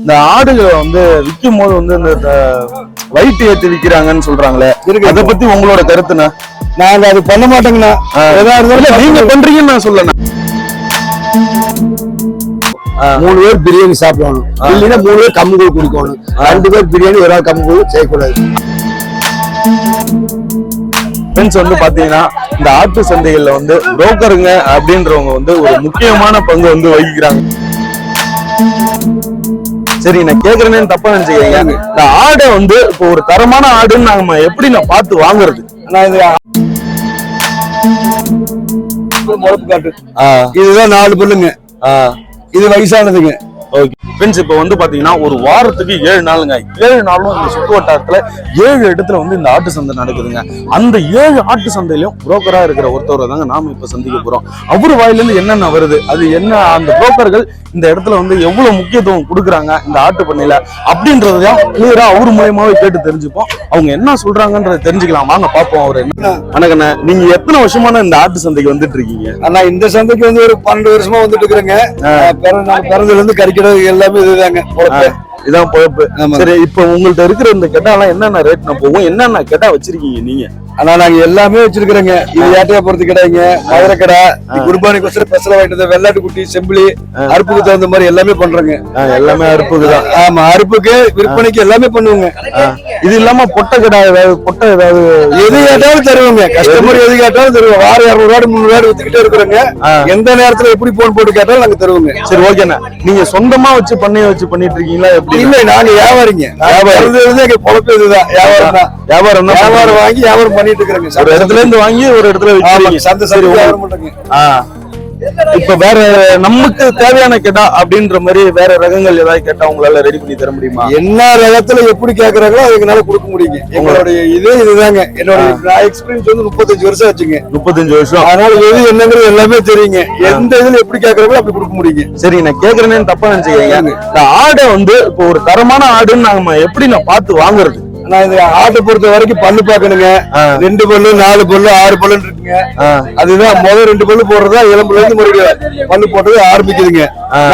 இந்த ஆடுகளை வந்து விற்கும் போது வந்து இந்த வயிற்று ஏத்தி விக்கிறாங்கன்னு சொல்றாங்களே. அத பத்தி உங்களோட கருத்துண்ணா? நாங்க அது பண்ண மாட்டோங்கண்ணா. இருந்தாலும் நீங்க பண்றீங்கன்னு நான் சொல்லணும் மூணு பேர் பிரியாணி சாப்பிடணும். இல்லைன்னா மூணு பேர் கம்பு குடிக்கணும். ரெண்டு பேர் பிரியாணி ஒரு ஆள் கம்பு செய்யக்கூடாது. ஃப்ரெண்ட்ஸ் வந்து பாத்தீங்கன்னா இந்த ஆட்டு சந்தைகள்ல வந்து புரோக்கருங்க அப்படின்றவங்க வந்து ஒரு முக்கியமான பங்கு வந்து வகிக்கிறாங்க. சரி நான் கேக்குறேன்னு தப்பா நினைச்சுக்கிறீங்க. இந்த ஆடை வந்து இப்போ ஒரு தரமான ஆடுன்னு நாம எப்படி நான் பார்த்து வாங்குறது? நான் இது முளப்பு காட்டு இதுதான் நாலு பொருளுங்க இது வயசானதுங்க. ஓகே ஃப்ரெண்ட்ஸ் இப்போ வந்து பாத்தீங்கன்னா ஒரு வாரத்துக்கு ஏழு நாளுங்க. ஏழு நாளும் இந்த சுற்று வட்டாரத்துல ஏழு இடத்துல வந்து இந்த ஆட்டு சந்தை நடக்குதுங்க. அந்த ஏழு ஆட்டு சந்தையிலும் புரோக்கரா இருக்கிற ஒருத்தவரை தாங்க நாம இப்ப சந்திக்க போறோம். அவர் வாயிலிருந்து என்னென்ன வருது? அது என்ன அந்த புரோக்கர்கள் இந்த இடத்துல வந்து எவ்வளவு முக்கியத்துவம் கொடுக்குறாங்க இந்த ஆட்டு பண்ணையில? அப்படின்றதையும் கிளியரா அவர் மூலியமாவே கேட்டு தெரிஞ்சுப்போம். அவங்க என்ன சொல்றாங்கன்றதை தெரிஞ்சுக்கலாம். வாங்க பார்ப்போம் அவர். என்ன வணக்கண்ணே நீங்க எத்தனை வருஷமான இந்த ஆட்டு சந்தைக்கு வந்துட்டு இருக்கீங்க? ஆனா இந்த சந்தைக்கு வந்து ஒரு பன்னெண்டு வருஷமா வந்துட்டு இருக்கிறேங்க. பிறந்த நாள் கறிக்கிறது எல்லாமே இதுதாங்க. இதான் பொழப்பு. சரி இப்போ உங்கள்ட்ட இருக்கிற இந்த கெட்டாலாம் என்னென்ன ரேட் நான் போகும் என்னென்ன கெட்டா வச்சிருக்கீங்க நீங்க ஆனா நாங்க எல்லாமே வச்சிருக்கிறோங்க. இது ஏட்டையா பொறுத்து கிடையாங்க மதுரை கடை குர்பானி கொசரம் ஸ்பெஷலா வாங்கிட்டு வெள்ளாட்டு குட்டி செம்பிளி அறுப்புக்கு தகுந்த மாதிரி எல்லாமே பண்றோங்க. எல்லாமே அறுப்புக்கு தான். ஆமா அறுப்புக்கு விற்பனைக்கு எல்லாமே பண்ணுவோங்க. இது இல்லாம பொட்டை கடா ஏதாவது பொட்டை ஏதாவது எது கேட்டாலும் தருவோங்க. கஸ்டமர் எது கேட்டாலும் தருவோம். வாரம் இரநூறு ரூபாய் முந்நூறு ரூபாய் வித்துக்கிட்டே இருக்கிறோங்க. எந்த நேரத்துல எப்படி போன் போட்டு கேட்டாலும் நாங்க தருவோங்க. சரி ஓகேண்ணா நீங்க சொந்தமா வச்சு பண்ணைய வச்சு பண்ணிட்டு இருக்கீங்களா எப்படி? இல்ல நாங்க வியாபாரிங்க. வியாபாரி. வியாபாரம் எங்க பொழப்பு இதுதான். வியாபாரம் தான். வியாபாரம் வியாபாரம் வாங்கி வியாபாரம் பண்ணிட்டு இருக்கிறேங்க. ஒரு இடத்துல இருந்து வாங்கி ஒரு இடத்துல சந்தை சரி. இப்ப வேற நமக்கு தேவையான கேட்டா அப்படின்ற மாதிரி வேற ரகங்கள் ஏதாவது கேட்டா உங்களால ரெடி பண்ணி தர முடியுமா? என்ன ரகத்துல எப்படி கேக்குறாங்களோ எங்களால கொடுக்க முடியுங்க. எங்களுடைய இதே இதுதாங்க. என்னோட எக்ஸ்பீரியன்ஸ் வந்து முப்பத்தஞ்சு வருஷம் ஆச்சுங்க. முப்பத்தஞ்சு வருஷம். அதனால எது என்னங்கிறது எல்லாமே தெரியுங்க. எந்த இதுல எப்படி கேக்குறாங்களோ அப்படி கொடுக்க முடியுங்க. சரி நான் கேக்குறேன்னு தப்பா நினைச்சுக்கிறீங்க இந்த ஆடை வந்து இப்போ ஒரு தரமான ஆடுன்னு நாம எப்படி நான் பார்த்து வாங்குறது? நான் இந்த ஆட்டை பொறுத்த வரைக்கும் பல்லு பார்க்கணுங்க. ஆ. ரெண்டு பல்லு நாலு பல்லு ஆறு பல்லுன்னு இருக்குங்க. அதுதான் முதல் ரெண்டு பல்லு போடுறதா எலும்புல இருந்து மறுபடியும் பல்லு போட்டது ஆரம்பிக்குதுங்க.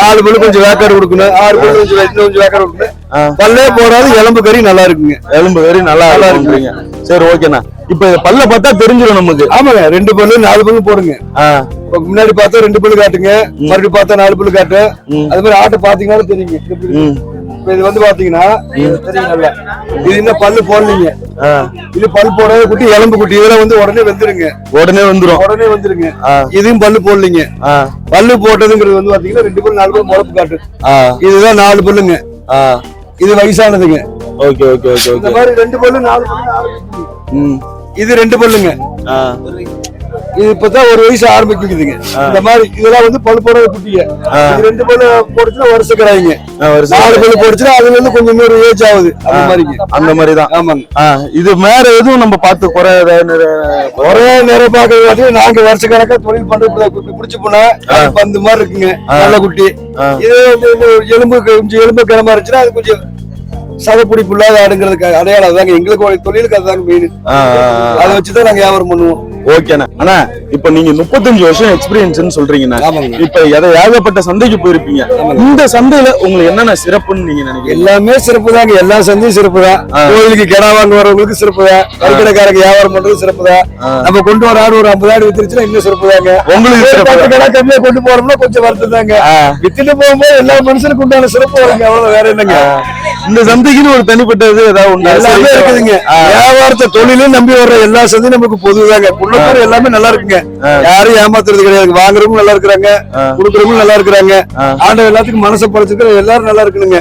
நாலு பல்லு கொஞ்சம் வேக்காடு கொடுக்கணும். ஆறு பல்லு கொஞ்சம் இன்னும் கொஞ்சம் வேக்காடு. கொடுக்கணும். பல்லே போடாது எலும்பு கறி நல்லா இருக்குங்க. எலும்பு வெறி நல்லா நல்லா இருக்குறீங்க சரி ஓகேண்ணா. இப்ப பல்ல பார்த்தா தெரிஞ்சிடும் நமக்கு. ஆமாங்க. ரெண்டு பல்லு நாலு பல்லு போடுங்க. முன்னாடி பார்த்தா ரெண்டு பல்லு காட்டுங்க. மறுபடியும் பார்த்தா நாலு பல்லு காட்டு. அது மாதிரி ஆட்டை பாத்தீங்கன்னாலும் தெரியுங்க. இது வந்து பாத்தீங்கன்னா இது இன்னும் பல்லு போடலீங்க. இது பல் போடாத குட்டி எலும்பு குட்டி இதெல்லாம் வந்து உடனே வந்துருங்க. உடனே வந்துரும். உடனே வந்துருங்க. ஆ, இதுவும் பல்லு போடலீங்க. பல்லு போட்டதுங்கிறது வந்து பாத்தீங்கன்னா ரெண்டு பல்லு நாலு பல்லு முளப்பு காட்டு. இதுதான் நாலு பல்லுங்க. இது வயசானதுங்க. ஓகே ஓகே ஓகே இந்த ஓகே மாதிரி ரெண்டு பல்லு நாலு பல்லு இது ரெண்டு பல்லுங்க. இது இப்பதான் ஒரு வயசு ஆரம்பிக்குதுங்க. இந்த மாதிரி இதெல்லாம் வந்து பல்லு போடாத குட்டிங்க. ரெண்டு பல்லு போடுச்சுன்னா ஒரு நாலு. பல்லு போடுச்சுன்னா அது வந்து கொஞ்சம் இன்னொரு ஏஜ் ஆகுது. அந்த மாதிரிங்க. அந்த மாதிரி தான் ஆமாங்க இது வேற எதுவும் நம்ம பார்த்து குறை ஒரே நேரம் பாக்குறது நாங்க வருஷ கணக்கா தொழில் பண்றது குட்டி பிடிச்சு போனா பந்து மாதிரி இருக்குங்க. நல்ல குட்டி. இது எலும்பு கொஞ்சம் எலும்பு கிளம்பா இருந்துச்சுன்னா அது கொஞ்சம் சதப்பிடி புள்ளாத ஆடுங்கிறதுக்கு அடையாளம் அதாங்க எங்களுக்கு தொழிலுக்கு அதுதாங்க மெயின். அதை வச்சுதான் நாங்க வியாபாரம் பண்ணுவோம். ஓகேண்ணா அண்ணா. இப்ப நீங்க முப்பத்தஞ்சு வருஷம் எக்ஸ்பீரியன்ஸ் சொல்றீங்கண்ணா. இப்ப எதை ஏகப்பட்ட சந்தைக்கு போயிருப்பீங்க. இந்த சந்தையில உங்களுக்கு என்னென்ன சிறப்புன்னு நீங்க நினைக்கிறீங்க? எல்லாமே சிறப்பு தாங்க எல்லா சந்தையும் சிறப்பு தான் கோயிலுக்கு கிடா வாங்க வரவங்களுக்கு சிறப்பு தான் கறிக்கடைக்காரங்க வியாபாரம் பண்றது சிறப்பு தான் நம்ம கொண்டு வர ஆடு ஒரு ஐம்பது ஆடு வித்துருச்சுன்னா இன்னும் சிறப்பு தாங்க உங்களுக்கு பத்து கடை கம்மியா கொண்டு போறோம்னா கொஞ்சம் வருத்தம் தாங்க. வித்துட்டு போகும்போது எல்லா மனுஷனுக்கு உண்டான சிறப்பு வருங்க. அவ்வளவு வேற என்னங்க? இந்த சந்தைக்குன்னு ஒரு தனிப்பட்ட இது ஏதாவது? எல்லாமே. இருக்குதுங்க. வியாபாரத்தை தொழிலும் நம்பி வர்ற எல்லா சந்தையும் நமக்கு பொதுதாங்க. புள்ளக்கார எல்லாமே நல்லா இருக்குங்க. யாரும் ஏமாத்துறது கிடையாது. வாங்குறவங்க நல்லா இருக்கிறாங்க. கொடுக்குறவங்க நல்லா இருக்கிறாங்க. ஆண்டவர் எல்லாத்துக்கும் மனசை படைச்சிருக்கிற எல்லாரும் நல்லா இருக்கணுங்க.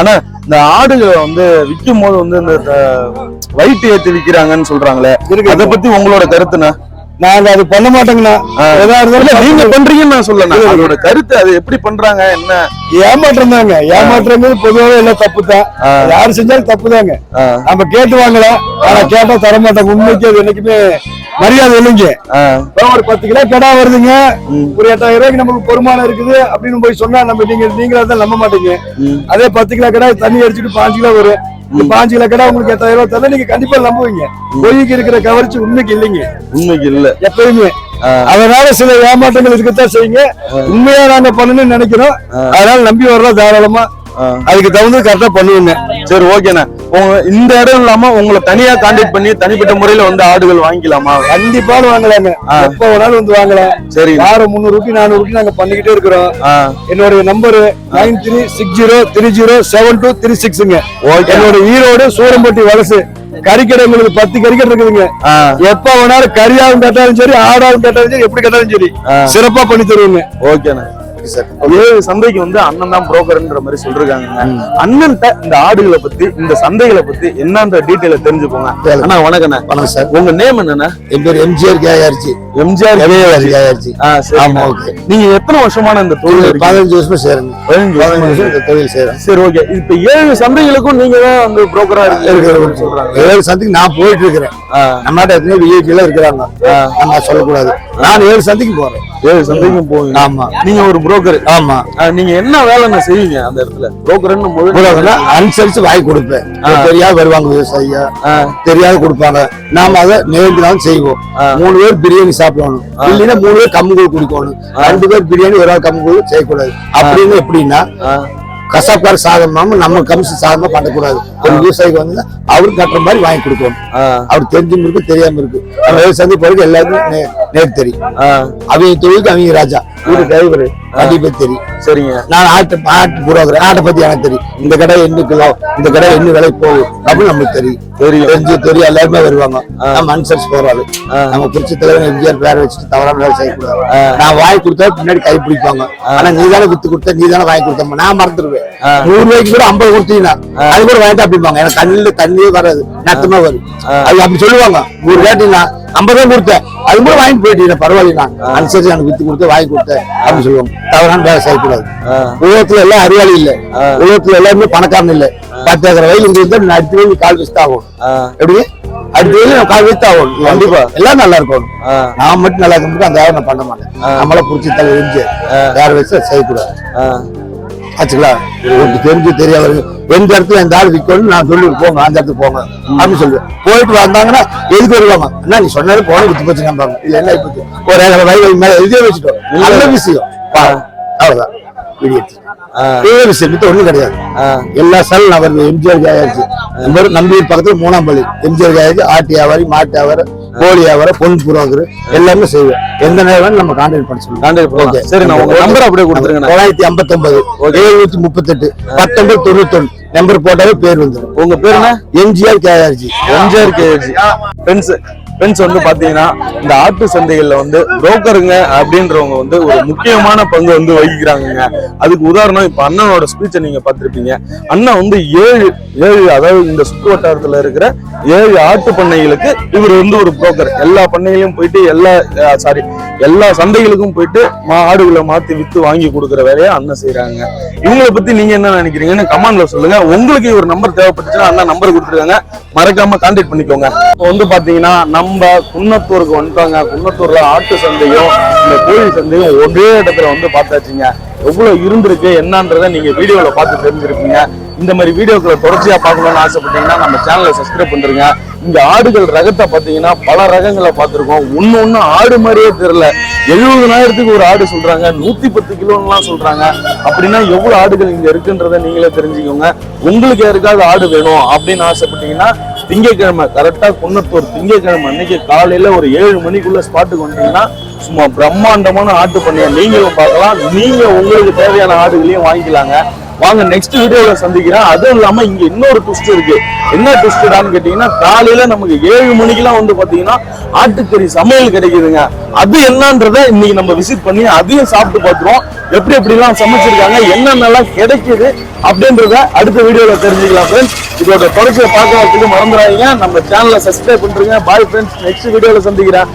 ஆனா இந்த ஆடுகளை வந்து விற்கும் போது வந்து இந்த வயிற்று ஏத்தி விக்கிறாங்கன்னு சொல்றாங்களே. இருக்கு. அத பத்தி உங்களோட கருத்துண்ணா? நாங்க அது பண்ண மாட்டோங்கண்ணா. நீங்க பண்றீங்கன்னு நான் சொல்லணும் அதோட கருத்து அது எப்படி பண்றாங்க என்ன? ஏமாற்றம் தாங்க ஏமாற்றங்கிறது பொதுவாக எல்லாம் தப்பு தான். யாரு செஞ்சாலும் தப்பு தாங்க நம்ம கேட்டு வாங்கலாம். ஆனா கேட்டா தர மாட்டாங்க உண்மைக்கு அது என்னைக்குமே மரியாதை இல்லைங்க. ஒரு பத்து கிலோ கடா வருதுங்க. ஒரு எட்டாயிரம் ரூபாய்க்கு நமக்கு பொறுமானம் இருக்குது அப்படின்னு போய் சொன்னா நம்ம நீங்க நீங்களா தான் நம்ப மாட்டீங்க. அதே பத்து கிலோ கடா தண்ணி அடிச்சுட்டு பாஞ்சு கிலோ வரும். பாஞ்சு கிலோ கடா உங்களுக்கு எட்டாயிரம் ரூபாய் தரல நீங்க கண்டிப்பா நம்புவீங்க. பொய்க்கு இருக்கிற கவர்ச்சி உண்மைக்கு இல்லைங்க. உண்மைக்கு இல்ல. எப்பயுமே. அதனால சில ஏமாற்றங்கள் இருக்கத்தான் செய்யுங்க. உண்மையா நாங்க பண்ணணும்னு நினைக்கிறோம். அதனால நம்பி வரலாம் தாராளமா. அதுக்கு தகுந்த கரெக்டா பண்ணுவோங்க. சரி ஓகேண்ணே உங்க இந்த இடம் இல்லாம உங்களை தனியா கான்டாக்ட் பண்ணி தனிப்பட்ட முறையில வந்து ஆடுகள் வாங்கிக்கலாமா? கண்டிப்பான வாங்கலாங்க எப்ப வேணாலும் வந்து வாங்கலாம். சரி. வாரம் முந்நூறு ரூபாய் நானூறு ரூபாய் நாங்க பண்ணிக்கிட்டே இருக்கிறோம். ஆ, என்னுடைய number nine three six zero three zero seven two three சிக்ஸுங்க. என்னோட ஈரோடு சூரம்பட்டி வலசு. கறிக்கடை உங்களுக்கு பத்து கறிக்கடை இருக்குதுங்க. எப்ப வேணாலும் கறியாவும் கேட்டாலும் சரி ஆடாவும் கேட்டாலும் சரி எப்படி கேட்டாலும் சரி. சிறப்பா பண்ணி தருவோங்க. ஓகேண்ணே ஏழு சந்தைக்கு வந்து அண்ணன் தான் புரோக்கர்ன்ற மாதிரி சொல்றாங்க அண்ணன்ட்ட இந்த ஆடுகளை பத்தி இந்த சந்தைகளை பத்தி என்னன்ற டீட்டெயில தெரிஞ்சுக்கோங்க. அண்ணா வணக்கண்ணே வணக்கம் சார். உங்க நேம் என்னண்ணே? என் பேர் எம்ஜிஆர் கேஆர்ஜி எம்ஜிஆர் கேஆர்ஜி சரி ஆமா. நீங்க எத்தனை வருஷமான இந்த தொழில்? பதினஞ்சு வருஷமா சேருங்க பதினஞ்சு வருஷமா? இந்த தொழில் செய்யறேன் சரி ஓகே. இப்ப ஏழு சந்தைகளுக்கும் நீங்க தான் வந்து புரோக்கரா இருக்கீங்க சொல்றாங்க. ஏழு சந்தைக்கு நான் போயிட்டு இருக்கிறேன். நம்ம நாட்டு எத்தனை விஐபி இருக்கிறாங்க. நம்ம சொல்லக்கூடாது. நான் ஏழு சந்தைக்கு போறேன். ஏழு சந்தைக்கும் போவீங்க. ஆமா. நீங்க ஒரு புரோக்கர் ஆமா. நீங்க என்ன வேலைன்னு செய்வீங்க அந்த இடத்துல? புரோக்கர்னு இவ்வளவுனா அனுசரிச்சு வாங்கி கொடுப்பேன். தெரியாத வருவாங்க விவசாயியா தெரியாத கொடுப்பாங்க. நாம அதை நேர்ந்து தான் செய்வோம். மூணு பேர் பிரியாணி சாப்பிடணும். இல்லைன்னா மூணு பேர் கம்முகள் குடிக்கணும். ரெண்டு பேர் பிரியாணி ஒரு ஆள் கம்முகள் செய்யக்கூடாது. அப்படின்னு எப்படின்னா கசாப்கார சாதமாம நம்ம கமிஷன் சாதமா பண்ணக்கூடாது. ஒரு விவசாயிக்கு வந்து அவருக்கு கட்டுற மாதிரி வாங்கி கொடுக்கணும். அவர் தெரிஞ்சும் இருக்கு தெரியாம இருக்கு. நம்ம விவசாயி போறதுக்கு எல்லாருக்கும் நே- நேருக்கு தெரியும் அவங்க தொழிலுக்கு அவங்க ராஜா. இவரு டிரைவர் கண்டிப்பா தெரியும். சரிங்க. நான் ஆட்டு ஆட்டு புரோக்கர் ஆட்டை பத்தி எனக்கு தெரியும். இந்த கடை என்ன கிலோ இந்த கடை என்ன விலை போகும் அப்படின்னு நமக்கு தெரியும். தெரியும். தெரிஞ்சு தெரியும். எல்லாருமே வருவாங்க. நம்ம அனுசரிச்சு போறாரு நம்ம குறிச்சி தலைவர் எம்ஜிஆர் பேரை வச்சுட்டு தவறான வேலை செய்யக்கூடாது நான் வாங்கி கொடுத்தா பின்னாடி கை பிடிப்பாங்க. ஆனா நீ தானே வித்து கொடுத்த நீ தானே வாங்கி கொடுத்த. நான் மறந்துடுவேன். நூறு ரூபாய்க்கு கூட ஐம்பது கொடுத்தீங்கன்னா அது கூட வாங்கிட்டு அப்படிம்பாங்க. எனக்கு கண்ணில் தண்ணியே வராது. நட்டமா வரும். அது அப்படி சொல்லுவாங்க. நூறு கேட்டீங்கன்னா ஐம்பது ரூபாய் கொடுத்தேன். அது கூட வாங்கிட்டு போயிட்டீங்க பரவாயில்ல அனுசரிச்சு எனக்கு வித்து கொடுத்து வாங்கி கொடுத்தேன் அப்படின்னு சொல்லுவாங்க. தவறான வேலை செய்யக்கூடாது. உலகத்துல எல்லாம் அறிவாளி இல்ல. உலகத்துல எல்லாருமே பணக்காரன் இல்ல. பத்து ஏக்கர் வயல் இங்க இருந்தா நான் அடுத்த வயல் கால் வச்சு ஆகும் எப்படி? அடுத்த வயல் கால் வச்சு ஆகும் கண்டிப்பா. எல்லாம் நல்லா இருக்கும் நான் மட்டும் நல்லா இருக்க அந்த வேலை நான் பண்ண மாட்டேன். நம்மள புடிச்சு தலை எரிஞ்சு வேற வச்சு செய்யக்கூடாது. ஆச்சுங்களா? உங்களுக்கு தெரிஞ்சு தெரியாத எந்த இடத்துல இந்த ஆள் விற்கணும் நான் சொல்லி போங்க அந்த இடத்துக்கு போங்க அப்படின்னு சொல்லுவேன் போயிட்டு வந்தாங்கன்னா எதுக்கு வருவாங்க? அண்ணா நீ சொன்னது போன வித்து போச்சு நம்பாங்க இல்ல என்ன இப்போச்சு ஒரு ஏக்கர் வயல் மேல எழுதியே வச்சுட்டோம். நல்ல விஷயம். பாருங்க. அவ்வளவுதான். வீடியோ விஷயம் மித்த ஒண்ணும் கிடையாது. எல்லா செல் நான் வருது எம்ஜிஆர் நம்பர் நம்பியூர் பக்கத்துல மூணாம் பள்ளி. எம்ஜிஆர் ஆயாச்சு ஆட்டு வியாபாரி மாட்டு வியாபாரம் கோழி வியாபாரம் பொன் புரோக்கர் எல்லாமே செய்வேன் எந்த நேரம் நம்ம கான்டாக்ட் பண்ண சொல்லுவோம் கான்டாக்ட் பண்ணலாம் சரி நான் உங்க நம்பர் அப்படியே கொடுத்துருங்க. தொள்ளாயிரத்தி ஐம்பத்தி ஒன்பது எழுநூத்தி முப்பத்தி எட்டு பத்தொன்பது தொண்ணூத்தி ஒண்ணு நம்பர் போட்டாவே பேர் வந்துடும். உங்க பேர் என்ன? MGR KRG. MGR KG friends friends வந்து பாத்தீங்கன்னா இந்த ஆட்டு சந்தைகள்ல வந்து புரோக்கருங்க அப்படின்றவங்க வந்து ஒரு முக்கியமான பங்கு வந்து வகிக்கிறாங்கங்க. அதுக்கு உதாரணம் இப்ப அண்ணனோட ஸ்பீச்சை நீங்க பார்த்திருப்பீங்க. அண்ணன் வந்து ஏழு ஏழு அதாவது இந்த சுற்று வட்டாரத்தில் இருக்கிற ஏழு ஆட்டு பண்ணைகளுக்கு இவர் வந்து ஒரு புரோக்கர் எல்லா பண்ணைகளையும் போயிட்டு எல்லா சாரி எல்லா சந்தைகளுக்கும் போயிட்டு மா ஆடுகளை மாத்தி வித்து வாங்கி கொடுக்குற வேலையை அண்ணன் செய்கிறாங்க இவங்களை பத்தி நீங்க என்ன நினைக்கிறீங்கன்னு கமெண்ட்ல சொல்லுங்க. உங்களுக்கு ஒரு நம்பர் தேவைப்பட்டுச்சுன்னா அண்ணா நம்பர் கொடுத்துருக்காங்க. மறக்காம கான்டாக்ட் பண்ணிக்கோங்க. இப்போ வந்து பாத்தீங்கன்னா நம்ம குன்னத்தூருக்கு வந்துட்டாங்க. குன்னத்தூர்ல ஆட்டு சந்தையும் இந்த கோழி சந்தையும் ஒரே இடத்துல வந்து பார்த்தாச்சுங்க. எவ்வளவு இருந்திருக்கு என்னன்றதை நீங்க வீடியோல பார்த்து தெரிஞ்சிருப்பீங்க. இந்த மாதிரி வீடியோக்களை தொடர்ச்சியா பார்க்கணும்னு ஆசைப்பட்டீங்கன்னா நம்ம சேனலை சப்ஸ்கிரைப் பண்ணுறீங்க இந்த ஆடுகள் ரகத்தை பாத்தீங்கன்னா பல ரகங்களை பார்த்திருக்கோம். ஒன்று ஒண்ணு ஆடு மாதிரியே தெரியல. எழுபதனாயிரத்துக்கு ஒரு ஆடு சொல்றாங்க. நூத்தி பத்து கிலோன்னுலாம் சொல்றாங்க. அப்படின்னா எவ்வளவு ஆடுகள் இங்க இருக்குன்றதை நீங்களே தெரிஞ்சுக்கோங்க. உங்களுக்கு யாருக்காவது ஆடு வேணும் அப்படின்னு ஆசைப்பட்டீங்கன்னா திங்கக்கிழமை கரெக்டாக குன்னத்தூர் திங்கக்கிழமை அன்னைக்கு காலையில் ஒரு ஏழு மணிக்குள்ள ஸ்பாட்டுக்கு வந்தீங்கன்னா சும்மா பிரம்மாண்டமான ஆட்டு பண்ணையை நீங்களும் பார்க்கலாம். நீங்கள் உங்களுக்கு தேவையான ஆடுகளையும் வாங்கிக்கலாங்க. வாங்க நெக்ஸ்ட் வீடியோல சந்திக்கிறேன். அதுவும் இல்லாம இங்க இன்னொரு ட்விஸ்ட் இருக்கு. என்ன ட்விஸ்டான்னு கேட்டீங்கன்னா காலையில நமக்கு ஏழு மணிக்கெல்லாம் வந்து பாத்தீங்கன்னா ஆட்டுக்கறி சமையல் கிடைக்குதுங்க. அது என்னன்றதை இன்னைக்கு நம்ம விசிட் பண்ணி அதையும் சாப்பிட்டு பார்த்துருவோம் எப்படி எப்படிலாம் சமைச்சிருக்காங்க என்னென்னலாம் கிடைக்குது அப்படின்றத அடுத்த வீடியோல தெரிஞ்சுக்கலாம் ஃப்ரெண்ட்ஸ் இதோட தொடர்ச்சியை பார்க்கறதுக்கு மறந்துடாதீங்க. நம்ம சேனலை சப்ஸ்கிரைப் பண்றீங்க. பாய் ஃப்ரெண்ட்ஸ் நெக்ஸ்ட் வீடியோல சந்திக்கிறேன்.